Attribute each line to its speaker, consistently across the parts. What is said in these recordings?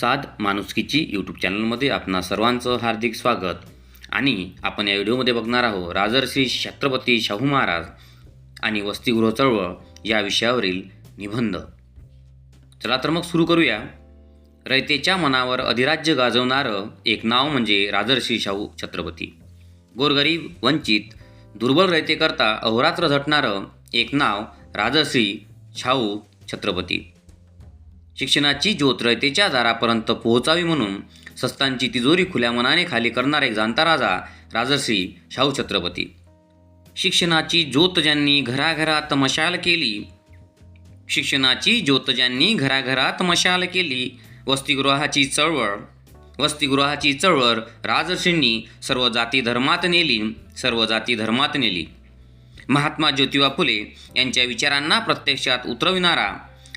Speaker 1: साध माणुसकीची यूट्यूब चॅनलमध्ये आपणा सर्वांचं हार्दिक स्वागत. आणि आपण या व्हिडिओमध्ये बघणार आहोत राजर्षी छत्रपती शाहू महाराज आणि वसतिगृह चळवळ या विषयावरील निबंध. चला तर मग सुरू करूया. रयतेच्या मनावर अधिराज्य गाजवणारं एक नाव म्हणजे राजर्षी शाहू छत्रपती. गोरगरीब वंचित दुर्बल रयतेकरता अहोरात्र झटणारं एक नाव राजर्षी शाहू छत्रपती. शिक्षणाची ज्योत रयतेच्या दारापर्यंत पोहोचावी म्हणून सस्तांची तिजोरी खुल्या मनाने खाली करणारा एक जाणता राजा राजर्षी शाहू छत्रपती. शिक्षणाची ज्योत ज्यांनी घराघरात मशाल केली शिक्षणाची ज्योत ज्यांनी घराघरात मशाल केली वसतिगृहाची चळवळ वसतिगृहाची चळवळ राजर्षींनी सर्व जाती धर्मात नेली सर्व जाती धर्मात नेली. महात्मा ज्योतिबा फुले यांच्या विचारांना प्रत्यक्षात उतरविणारा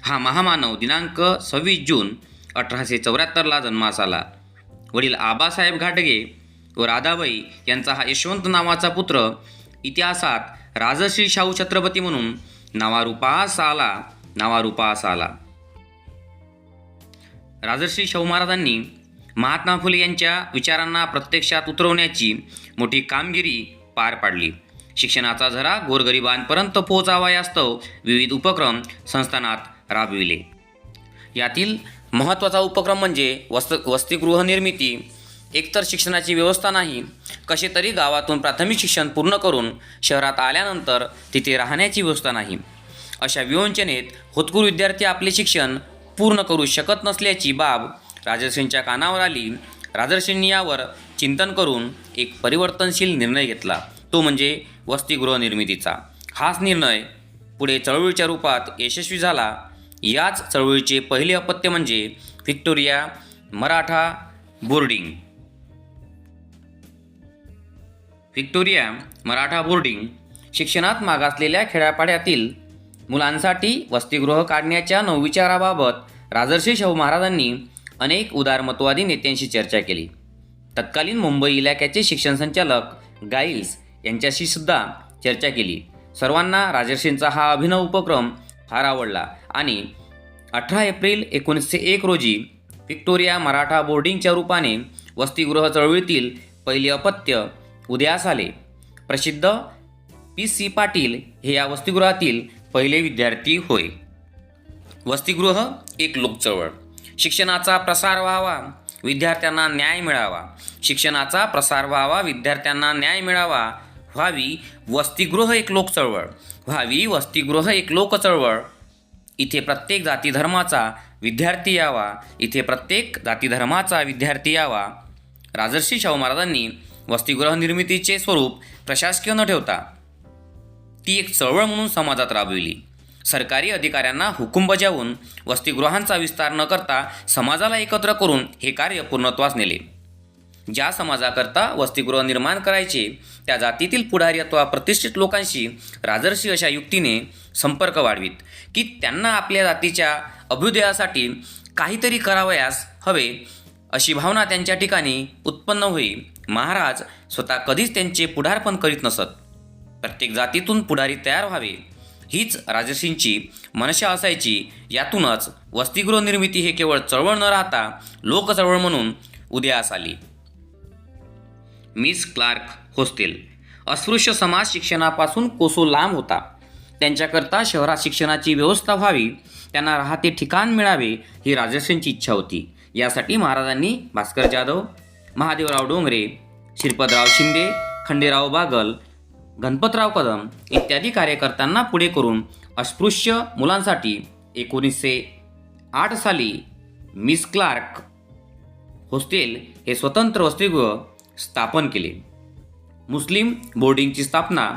Speaker 1: हा महामानव दिनांक सव्वीस जून अठराशे चौऱ्याहत्तरला जन्मास आला. वडील आबासाहेब घाटगे व राधाबाई यांचा हा यशवंत नावाचा पुत्र इतिहासात राजश्री शाहू छत्रपती म्हणून नावारूपास आला नावारूपास आला. राजर्षी शाहू महाराजांनी महात्मा फुले यांच्या विचारांना प्रत्यक्षात उतरवण्याची मोठी कामगिरी पार पाडली. शिक्षणाचा झरा गोरगरिबांपर्यंत पोहोचावा यास्तव विविध उपक्रम संस्थानात राबविले. यातील महत्त्वाचा उपक्रम म्हणजे वस्त वसतिगृह निर्मिती. एकतर शिक्षणाची व्यवस्था नाही कसे तरी गावातून प्राथमिक शिक्षण पूर्ण करून शहरात आल्यानंतर तिथे राहण्याची व्यवस्था नाही. अशा विवंचनेत होतकूर विद्यार्थी आपले शिक्षण पूर्ण करू शकत नसल्याची बाब राजर्षींच्या कानावर आली. राजर्षींनी यावर चिंतन करून एक परिवर्तनशील निर्णय घेतला. तो म्हणजे वसतिगृह निर्मितीचा. हाच निर्णय पुढे चळवळीच्या रूपात यशस्वी झाला. याच चळवळीचे पहिले अपत्य म्हणजे Victoria Maratha boarding. Victoria Maratha boarding शिक्षणात मागासलेल्या खेड्यापाड्यातील मुलांसाठी वसतिगृह काढण्याच्या नवविचाराबाबत राजर्षी शाहू महाराजांनी अनेक उदारमतवादी नेत्यांशी चर्चा केली. तत्कालीन मुंबई इलाक्याचे शिक्षण संचालक गाईल्स यांच्याशी सुद्धा चर्चा केली. सर्वांना राजर्षींचा हा अभिनव उपक्रम फार आवडला. आणि अठरा एप्रिल एकोणीसशे एक रोजी व्हिक्टोरिया मराठा बोर्डिंगच्या रूपाने वसतिगृह चळवळीतील पहिले अपत्य उदयास आले. प्रसिद्ध पी सी पाटील हे या वसतिगृहातील पहिले विद्यार्थी होय. वसतिगृह एक लोकचळवळ. शिक्षणाचा प्रसार व्हावा विद्यार्थ्यांना न्याय मिळावा. शिक्षणाचा प्रसार व्हावा विद्यार्थ्यांना न्याय मिळावा व्हावी वसतिगृह एक लोकचळवळ व्हावी वसतिगृह एक लोकचळवळ इथे प्रत्येक जाती धर्माचा विद्यार्थी यावा. इथे प्रत्येक जाती धर्माचा विद्यार्थी यावा. राजर्षी शाहू महाराजांनी वसतिगृह निर्मितीचे स्वरूप प्रशासकीय न ठेवता ती एक चळवळ म्हणून समाजात राबविली. सरकारी अधिकाऱ्यांना हुकूम बजावून वसतिगृहांचा विस्तार न करता समाजाला एकत्र करून हे कार्य पूर्णत्वास नेले. ज्या समाजाकरता वसतिगृह निर्माण करायचे त्या जातीतील पुढारी अथवा प्रतिष्ठित लोकांशी राजर्षी अशा युक्तीने संपर्क वाढवीत की त्यांना आपल्या जातीच्या अभ्युदयासाठी काहीतरी करावयास हवे अशी भावना त्यांच्या ठिकाणी उत्पन्न होई. महाराज स्वतः कधीच त्यांचे पुढारपण करीत नसत. प्रत्येक जातीतून पुढारी तयार व्हावे हीच राजर्षींची मनशा असायची. यातूनच वसतिगृह निर्मिती हे केवळ चळवळ न राहता लोकचळवळ म्हणून उदयास आली. Miss Clark hostel. अस्पृश्य समाज शिक्षणापासून कोसो लांब होता. त्यांच्याकरता शहरात शिक्षणाची व्यवस्था व्हावी त्यांना राहते ठिकाण मिळावे ही राजर्षींची इच्छा होती. यासाठी महाराजांनी भास्कर जाधव महादेवराव डोंगरे श्रीपदराव शिंदे खंडेराव बागल गणपतराव कदम इत्यादी कार्यकर्त्यांना पुढे करून अस्पृश्य मुलांसाठी एकोणीसशे आठ साली मिस क्लार्क हॉस्टेल हे स्वतंत्र वसतिगृह स्थापन केले. मुस्लिम बोर्डिंगची स्थापना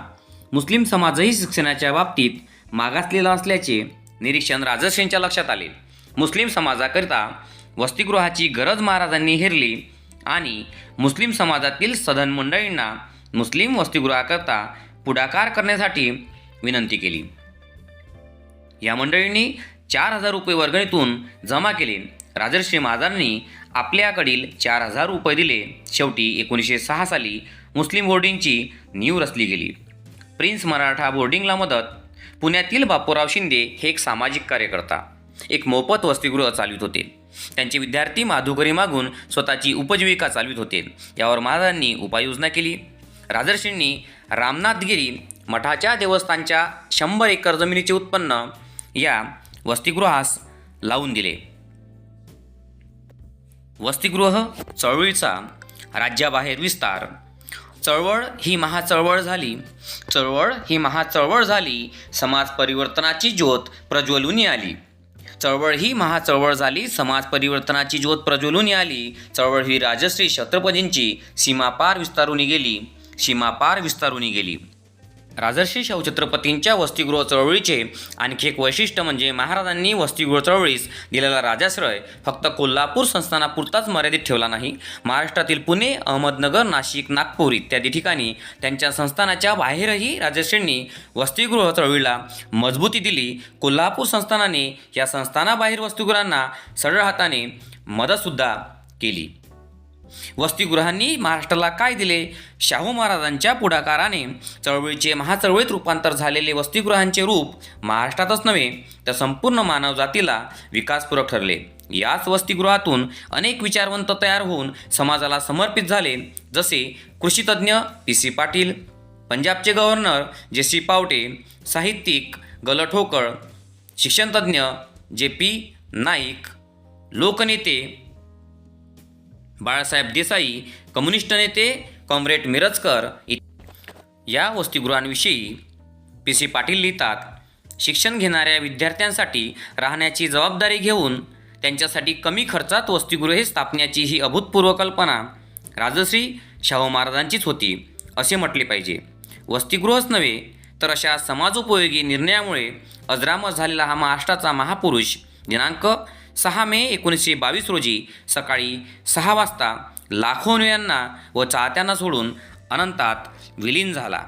Speaker 1: मुस्लिम समाजही शिक्षणाच्या बाबतीत मागासलेला असल्याचे निरीक्षण राजर्षींच्या लक्षात आले. मुस्लिम समाजाकरिता वसतिगृहाची गरज महाराजांनी हेरली आणि मुस्लिम समाजातील सधन मंडळींना मुस्लिम वसतिगृहाकरता पुढाकार करण्यासाठी विनंती केली. या मंडळींनी चार हजार रुपये वर्गणीतून जमा केले. राजर्षी महाराजांनी आपल्याकडील चार हजार रुपये दिले. शेवटी एकोणीसशे सहा साली मुस्लिम बोर्डिंगची नीव रचली गेली. प्रिन्स मराठा बोर्डिंगला मदत पुण्यातील बापूराव शिंदे हे एक सामाजिक कार्यकर्ता एक मोफत वसतिगृह चालवित होते. त्यांचे विद्यार्थी माधुकरी मागून स्वतःची उपजीविका चालवित होते. यावर महाराजांनी उपाययोजना केली. राजर्षींनी रामनाथगिरी मठाच्या देवस्थानच्या शंभर एकर जमिनीचे उत्पन्न या वसतिगृहास लावून दिले. वसतिगृह चळवळीचा राज्याबाहेर विस्तार. चळवळ ही महाचळवळ झाली. चळवळ ही महाचळवळ झाली. समाज परिवर्तनाची ज्योत प्रज्वलून आली. चळवळ ही महाचळवळ झाली. समाज परिवर्तनाची ज्योत प्रज्वलून आली. चळवळ ही राजश्री छत्रपतींची सीमापार विस्तारून गेली. सीमापार विस्तारून गेली. राजर्षी शाहू छत्रपतींच्या वसतिगृह चळवळीचे आणखी एक वैशिष्ट्य म्हणजे महाराजांनी वसतिगृह चळवळीस दिलेला राजाश्रय फक्त कोल्हापूर संस्थानापुरताच मर्यादित ठेवला नाही. महाराष्ट्रातील पुणे अहमदनगर नाशिक नागपूर इत्यादी ठिकाणी त्यांच्या संस्थानाच्या बाहेरही राजर्षींनी वसतिगृह चळवळीला मजबूती दिली. कोल्हापूर संस्थानाने या संस्थानाबाहेर वसतिगृहांना सरळ हाताने मदतसुद्धा केली. वसतिगृहांनी महाराष्ट्राला काय दिले? शाहू महाराजांच्या पुढाकाराने चळवळीचे महाचळवळीत रूपांतर झालेले वसतिगृहांचे रूप महाराष्ट्रातच नव्हे तर संपूर्ण मानवजातीला विकासपूरक ठरले. याच वसतिगृहातून अनेक विचारवंत तयार होऊन समाजाला समर्पित झाले जसे कृषीतज्ञ पी सी पाटील पंजाबचे गव्हर्नर जे सी पावटे साहित्यिक गलठोकळ शिक्षणतज्ञ जे पी नाईक लोकनेते बाळासाहेब देसाई कम्युनिस्ट नेते कॉम्रेड मिरजकर या वसतिगृहांविषयी पी सी पाटील लिहितात शिक्षण घेणाऱ्या विद्यार्थ्यांसाठी राहण्याची जबाबदारी घेऊन त्यांच्यासाठी कमी खर्चात वसतिगृहे स्थापण्याची ही अभूतपूर्व कल्पना राजश्री शाहू महाराजांचीच होती असे म्हटले पाहिजे. वसतिगृहच नव्हे तर अशा समाजोपयोगी निर्णयामुळे अजरामर झालेला हा महाराष्ट्राचा महापुरुष दिनांक सहा मे एकोणीसशे बावीस रोजी सकाळी सहा वाजता लाखो अनुयांना व चाहत्यांना सोडून अनंतात विलीन झाला.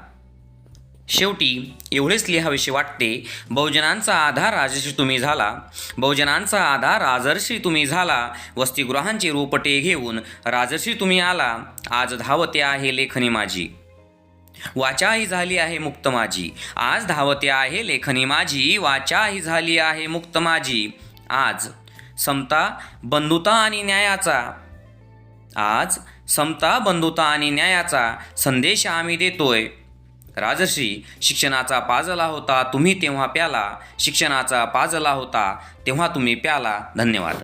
Speaker 1: शेवटी एवढेच लिहावेसे वाटते बहुजनांचा आधार राजर्षी तुम्ही झाला. बहुजनांचा आधार राजर्षी तुम्ही झाला. वसतिगृहांचे रोपटे घेऊन राजर्षी तुम्ही आला. आज धावते आहे लेखनी माझी. वाचाही झाली आहे मुक्त माझी. आज धावते आहे लेखनी माझी. वाचाही झाली आहे मुक्त माझी. आज समता बंधुता आणि न्यायाचा. आज समता बंधुता आणि न्यायाचा संदेश आम्ही देतोय. राजश्री शिक्षणाचा पाजला होता तुम्ही तेव्हा प्याला. शिक्षणाचा पाजला होता तेव्हा तुम्ही प्याला. धन्यवाद.